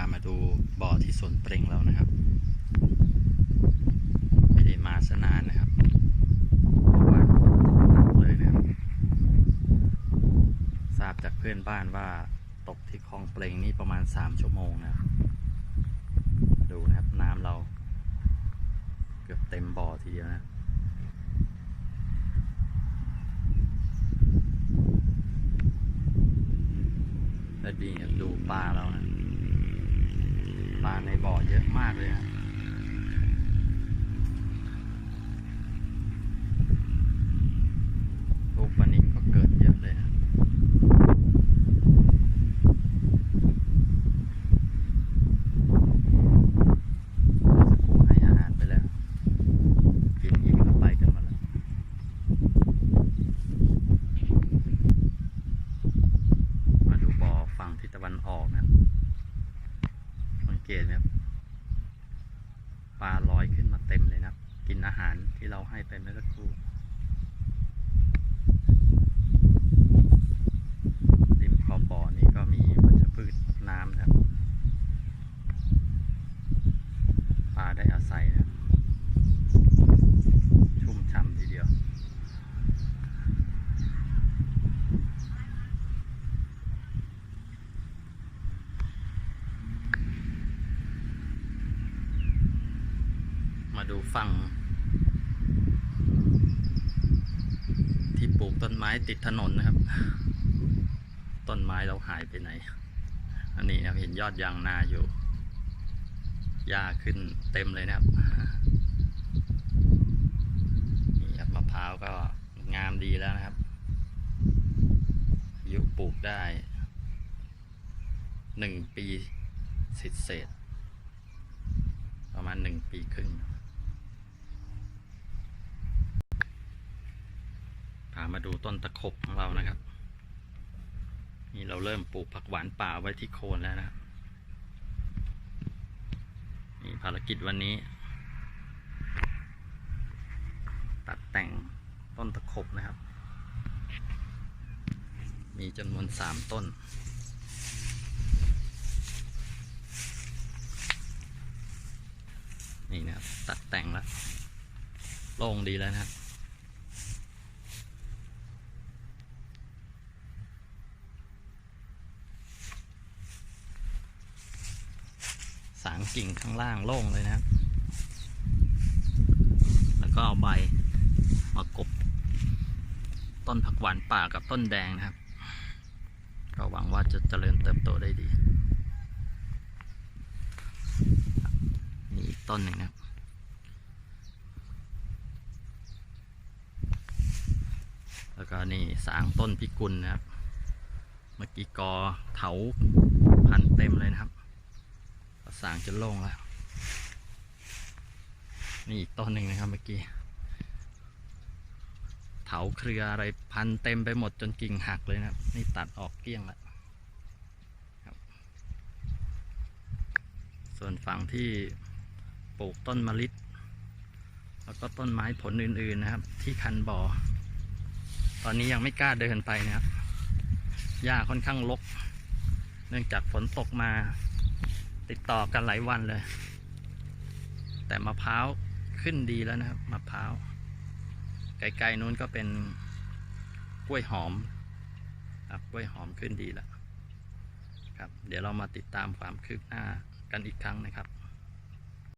ามาดูบ่อที่สวนเปล่งเรานะครับ ไม่ได้มาสนานนะครับเพราะว่าเลยนะครับ ทราบจากเพื่อนบ้านว่าตกที่คลองเปล่งนี่ประมาณสามชั่วโมงนะครับดูนะครับน้ำเรา เกือบเต็มบ่อทีเดียวนะและดีดูปลาเรานะ ปลาในบ่อเยอะมากเลยนะกปลานิลก็เกิดเยอะเลยนะเมื่อสักครู่ให้อาหารไปแล้ว กินอิ่มแล้วไปกันหมาแล้ว มาดูบ่อฝั่งทิศตะวันออกนะครับ สังเกตไหมครับปลาลอยขึ้นมาเต็มเลยนะกินอาหารที่เราให้ไปเมื่อสักครู่มขอบบ่อนี้ก็มีวัชพืชน้ำนะครับ ปลาได้อาศัยนะครับ ชุ่มฉ่ำทีเดียว มา ดูฝั่ง ที่ปลูกต้นไม้ติดถนนนะครับ ต้นไม้เราหายไปไหน อันนี้นะครับเห็นยอดยางนาอยู่หญ้าขึ้นเต็มเลยนะครับนี่ครับมะพร้าวก็งามดีแล้วนะครับ ยุปลูกได้หนึ่งปีเศษเศษประมาณหนึ่งปีครึ่ง พา มาดูต้นตะขบของเรานะครับ นี่เราเริ่มปลูกผักหวานป่าไว้ที่โคนแล้วนะนี่ภารกิจวันนี้ ตัดแต่งต้นตะขบนะครับ มีจำนวนสามต้นนี่นะครับตัดแต่งแล้วโล่งดีแล้วนะครับ สาง กิ่งข้างล่างโล่งเลยนะครับ แล้วก็เอาใบมากบ ต้นผักหวานป่ากับต้นแดงนะครับ ก็หวังว่าจะเจริญเติบโตได้ดีนี่อีกต้นหนึ่งนะครับแล้วก็นี่สางต้นพิกุลนะครับ เมื่อกี้กอเถาพันเต็มเลยนะครับ สางจะโล่งแล้ว นี่อีกต้นหนึ่งนะครับเมื่อกี้ เถาเครืออะไรพันเต็มไปหมดจนกิ่งหักเลยนะนี่ตัดออกเกลี้ยงแล้วส่วนฝั่งที่ปลูกต้นมะลิแล้วก็ต้นไม้ผลอื่นๆนะครับ ที่คันบ่อ ตอนนี้ยังไม่กล้าเดินไปนะครับหญ้าค่อนข้างรก เนื่องจากฝนตกมา ติดต่อกันหลายวันเลย แต่มะพร้าวขึ้นดีแล้วนะครับมะพร้าวไกลๆนู้นก็เป็นกล้วยหอมครับกล้วยหอมขึ้นดีแล้วครับ เดี๋ยวเรามาติดตามความคืบหน้ากันอีกครั้งนะครับ